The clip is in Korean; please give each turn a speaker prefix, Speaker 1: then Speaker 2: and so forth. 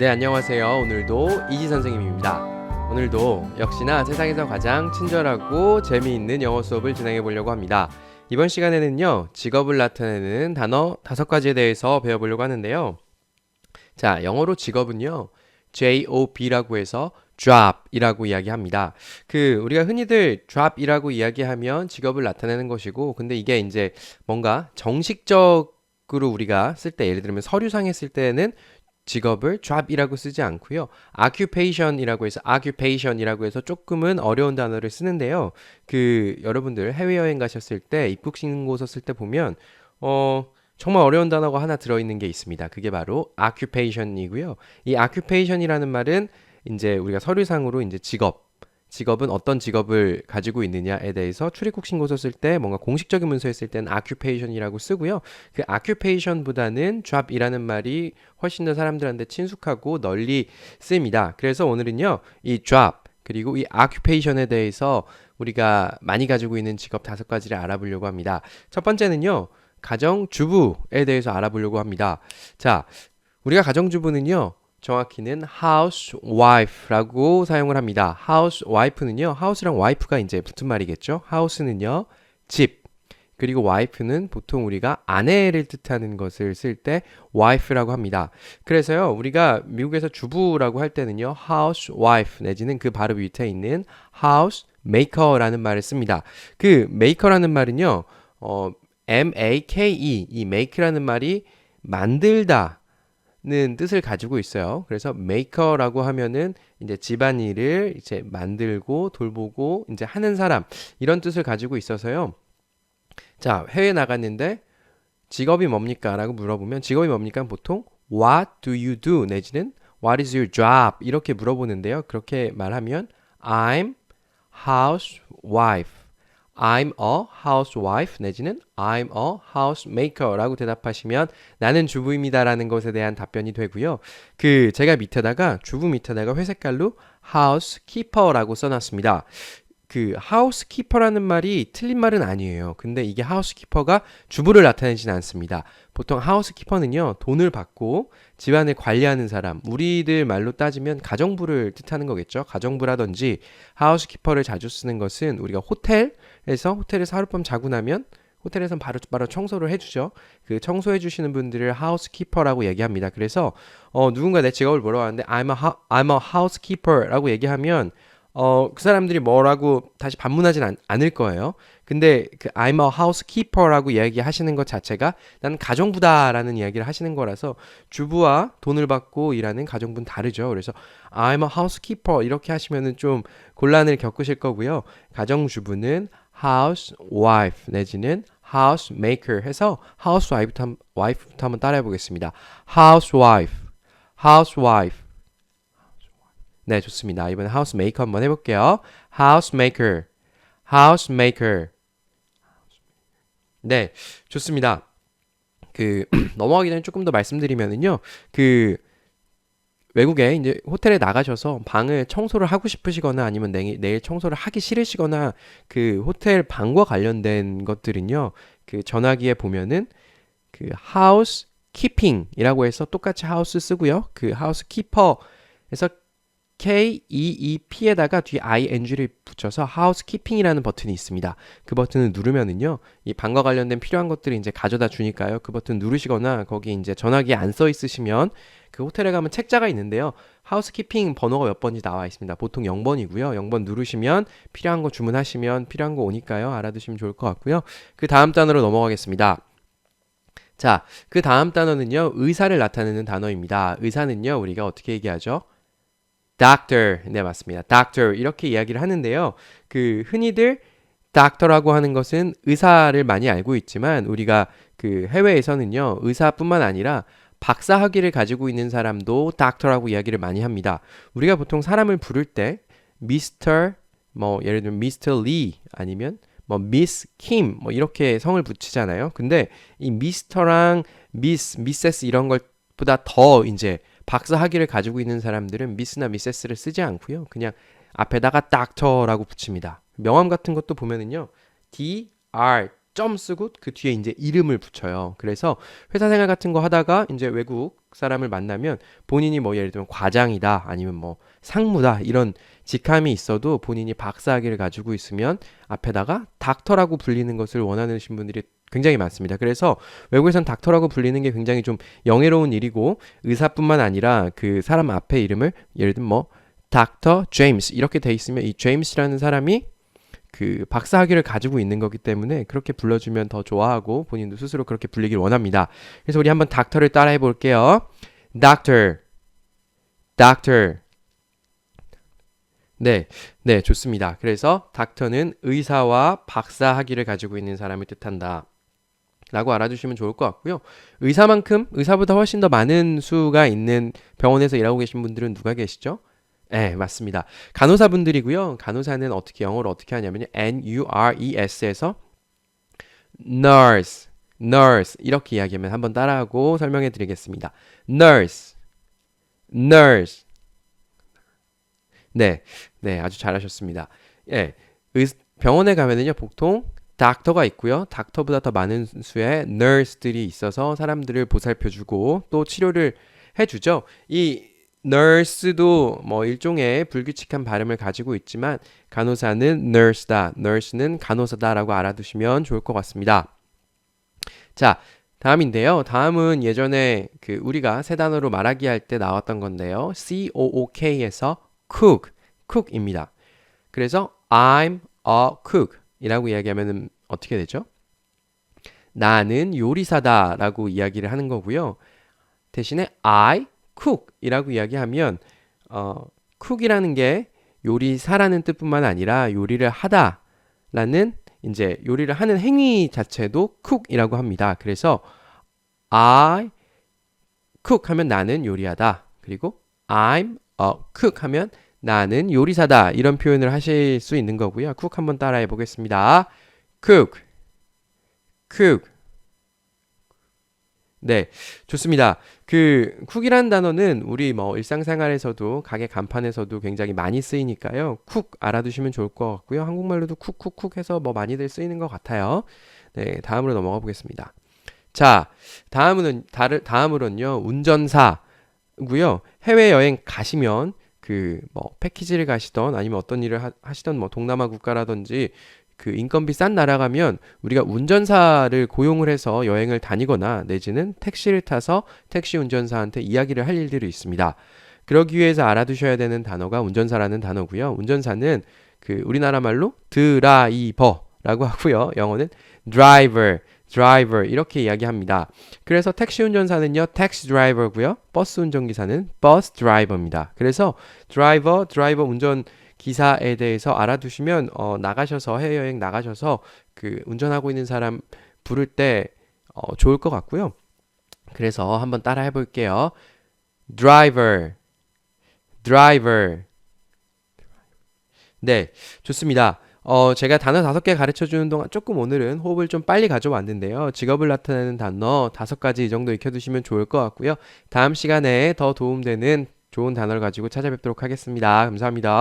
Speaker 1: 네, 안녕하세요. 오늘도 이지 선생님입니다. 오늘도 역시나 세상에서 가장 친절하고 재미있는 영어 수업을 진행해 보려고 합니다. 이번 시간에는요, 직업을 나타내는 단어 다섯 가지에 대해서 배워보려고 하는데요. 자, 영어로 직업은요, job라고 해서 drop이라고 이야기합니다. 그 우리가 흔히들 drop이라고 이야기하면 직업을 나타내는 것이고, 근데 이게 이제 뭔가 정식적 으로 우리가 쓸 때 예를 들면 서류상에 쓸 때는 직업을 job이라고 쓰지 않고요. occupation이라고 해서 occupation이라고 해서 조금은 어려운 단어를 쓰는데요. 그 여러분들 해외 여행 가셨을 때 입국 신고서 쓸 때 보면 어 정말 어려운 단어가 하나 들어 있는 게 있습니다. 그게 바로 occupation이고요. 이 occupation이라는 말은 이제 우리가 서류상으로 이제 직업 직업은 어떤 직업을 가지고 있느냐에 대해서 출입국 신고서 쓸 때 뭔가 공식적인 문서에 쓸 때는 occupation이라고 쓰고요. 그 occupation보다는 job이라는 말이 훨씬 더 사람들한테 친숙하고 널리 쓰입니다. 그래서 오늘은요. 이 job 그리고 이 occupation에 대해서 우리가 많이 가지고 있는 직업 다섯 가지를 알아보려고 합니다. 첫 번째는요. 가정주부에 대해서 알아보려고 합니다. 자, 우리가 가정주부는요. 정확히는 housewife라고 사용을 합니다. housewife는요. house랑 wife가 이제 붙은 말이겠죠. house는요. 집. 그리고 wife는 보통 우리가 아내를 뜻하는 것을 쓸 때 wife라고 합니다. 그래서요. 우리가 미국에서 주부라고 할 때는요. housewife 내지는 그 바로 밑에 있는 housemaker라는 말을 씁니다. 그 maker라는 말은요. 어, M-A-K-E 이 make라는 말이 만들다 는 뜻을 가지고 있어요. 그래서 maker라고 하면은 이제 집안일을 이제 만들고 돌보고 이제 하는 사람 이런 뜻을 가지고 있어서요. 자, 해외 나갔는데 직업이 뭡니까? 라고 물어보면 직업이 뭡니까? 보통 what do you do 내지는 what is your job 이렇게 물어보는데요. 그렇게 말하면 I'm housewife I'm a housewife 내지는 I'm a housemaker라고 대답하시면 나는 주부입니다라는 것에 대한 답변이 되고요. 그 제가 밑에다가 주부 밑에다가 회색깔로 housekeeper라고 써놨습니다. 그 housekeeper라는 말이 틀린 말은 아니에요. 근데 이게 housekeeper가 주부를 나타내지는 않습니다. 보통 housekeeper는요 돈을 받고 집안을 관리하는 사람, 우리들 말로 따지면 가정부를 뜻하는 거겠죠. 가정부라든지 housekeeper를 자주 쓰는 것은 우리가 호텔 에서 호텔에서 하룻밤 자고 나면 호텔에선 바로 바로 청소를 해주죠. 그 청소해 주시는 분들을 housekeeper라고 얘기합니다. 그래서 어, 누군가 내 직업을 물어봤는데 I'm a, I'm a housekeeper라고 얘기하면 어, 그 사람들이 뭐라고 다시 반문하진 않, 않을 거예요. 근데 그 I'm a housekeeper라고 이야기하시는 것 자체가 나는 가정부다라는 이야기를 하시는 거라서 주부와 돈을 받고 일하는 가정부는 다르죠. 그래서 I'm a housekeeper 이렇게 하시면은 좀 곤란을 겪으실 거고요. 가정주부는 housewife 내지는 housemaker 해서 housewife wife부터 한번 따라해 보겠습니다. housewife, housewife. 네, 좋습니다. 이번에 housemaker 한번 해볼게요. housemaker, housemaker. 네, 좋습니다. 그 넘어가기 전에 조금 더 말씀드리면은요, 그 외국에 이제 호텔에 나가셔서 방을 청소를 하고 싶으시거나 아니면 내, 내일 청소를 하기 싫으시거나 그 호텔 방과 관련된 것들은요, 그 전화기에 보면은 그 house keeping이라고 해서 똑같이 house 쓰고요, 그 house keeper에서 K-E-E-P에다가 뒤에 ING를 붙여서 housekeeping이라는 버튼이 있습니다. 그 버튼을 누르면은요, 이 방과 관련된 필요한 것들이 이제 가져다 주니까요. 그 버튼 누르시거나 거기 이제 전화기에 안 써 있으시면 그 호텔에 가면 책자가 있는데요. 하우스키핑 번호가 몇 번인지 나와 있습니다. 보통 0번이고요. 0번 누르시면 필요한 거 주문하시면 필요한 거 오니까요. 알아두시면 좋을 것 같고요. 그 다음 단어로 넘어가겠습니다. 자, 그 다음 단어는요. 의사를 나타내는 단어입니다. 의사는요. 우리가 어떻게 얘기하죠? Doctor. 네, 맞습니다. doctor. 이렇게 이야기를 하는데요. 그 흔히들 doctor라고 하는 것은 의사를 많이 알고 있지만 우리가 그 해외에서는요. 의사뿐만 아니라 박사 학위를 가지고 있는 사람도 doctor라고 이야기를 많이 합니다. 우리가 보통 사람을 부를 때 Mr. 뭐 예를 들면 Mr. Lee 아니면 뭐 Miss Kim 뭐 이렇게 성을 붙이잖아요. 근데 이 Mr랑 Miss, Mrs 이런 것보다 더 이제 박사 학위를 가지고 있는 사람들은 미스나 미세스를 쓰지 않고요. 그냥 앞에다가 닥터라고 붙입니다. 명함 같은 것도 보면은요. D R 점 쓰고 그 뒤에 이제 이름을 붙여요. 그래서 회사 생활 같은 거 하다가 이제 외국 사람을 만나면 본인이 뭐 예를 들면 과장이다 아니면 뭐 상무다 이런 직함이 있어도 본인이 박사학위를 가지고 있으면 앞에다가 닥터라고 불리는 것을 원하는 분들이 굉장히 많습니다. 그래서 외국에선 닥터라고 불리는 게 굉장히 좀 영예로운 일이고 의사뿐만 아니라 그 사람 앞에 이름을 예를 들면 뭐 닥터 제임스 이렇게 돼 있으면 이 제임스라는 사람이 그 박사 학위를 가지고 있는 거기 때문에 그렇게 불러주면 더 좋아하고 본인도 스스로 그렇게 불리길 원합니다. 그래서 우리 한번 닥터를 따라해 볼게요. doctor, doctor. 네, 네, 좋습니다. 그래서 닥터는 의사와 박사 학위를 가지고 있는 사람을 뜻한다. 라고 알아두시면 좋을 것 같고요. 의사만큼 의사보다 훨씬 더 많은 수가 있는 병원에서 일하고 계신 분들은 누가 계시죠? 네, 맞습니다. 간호사분들이고요. 간호사는 어떻게 영어로 어떻게 하냐면요. N-U-R-E-S에서 nurse, nurse 이렇게 이야기하면 한번 따라하고 설명해 드리겠습니다. nurse, nurse. 네, 네, 아주 잘하셨습니다. 예, 의, 병원에 가면은요, 보통 닥터가 있고요. 닥터보다 더 많은 수의 nurse들이 있어서 사람들을 보살펴주고 또 치료를 해주죠. 이 nurse도 뭐 일종의 불규칙한 발음을 가지고 있지만 간호사는 nurse다, nurse는 간호사다라고 알아두시면 좋을 것 같습니다. 자, 다음인데요. 다음은 예전에 그 우리가 세 단어로 말하기 할 때 나왔던 건데요. C-O-O-K에서 cook, cook입니다. 그래서 I'm a cook 이라고 이야기하면 어떻게 되죠? 나는 요리사다 라고 이야기를 하는 거고요. 대신에 I cook 이라고 이야기하면 어, cook이라는 게 요리사라는 뜻뿐만 아니라 요리를 하다 라는 이제 요리를 하는 행위 자체도 cook이라고 합니다. 그래서 I cook 하면 나는 요리하다. 그리고 I'm a cook 하면 나는 요리사다. 이런 표현을 하실 수 있는 거고요. cook 한번 따라해 보겠습니다. cook, cook. 네, 좋습니다. 그 쿡이라는 단어는 우리 뭐 일상생활에서도 가게 간판에서도 굉장히 많이 쓰이니까요. 쿡 알아두시면 좋을 것 같고요. 한국말로도 쿡쿡쿡 해서 뭐 많이들 쓰이는 것 같아요. 네, 다음으로 넘어가 보겠습니다. 자, 다음은 다르, 다음으로는요. 운전사고요. 해외 여행 가시면 그 뭐 패키지를 가시던 아니면 어떤 일을 하, 하시던 뭐 동남아 국가라든지 그 인건비 싼 나라 가면 우리가 운전사를 고용을 해서 여행을 다니거나 내지는 택시를 타서 택시 운전사한테 이야기를 할 일들이 있습니다. 그러기 위해서 알아두셔야 되는 단어가 운전사라는 단어고요. 운전사는 그 우리나라 말로 드라이버라고 하고요. 영어는 driver, driver 이렇게 이야기합니다. 그래서 택시 운전사는요, 택시 드라이버고요. 버스 운전기사는 버스 드라이버입니다. 그래서 드라이버, 드라이버 운전 기사에 대해서 알아두시면 어, 나가셔서 해외여행 나가셔서 그 운전하고 있는 사람 부를 때 어, 좋을 것 같고요. 그래서 한번 따라 해볼게요. driver, driver. 네, 좋습니다. 어, 제가 단어 다섯 개 가르쳐 주는 동안 조금 오늘은 호흡을 좀 빨리 가져왔는데요. 직업을 나타내는 단어 다섯 가지 이 정도 익혀두시면 좋을 것 같고요. 다음 시간에 더 도움되는 좋은 단어를 가지고 찾아뵙도록 하겠습니다. 감사합니다.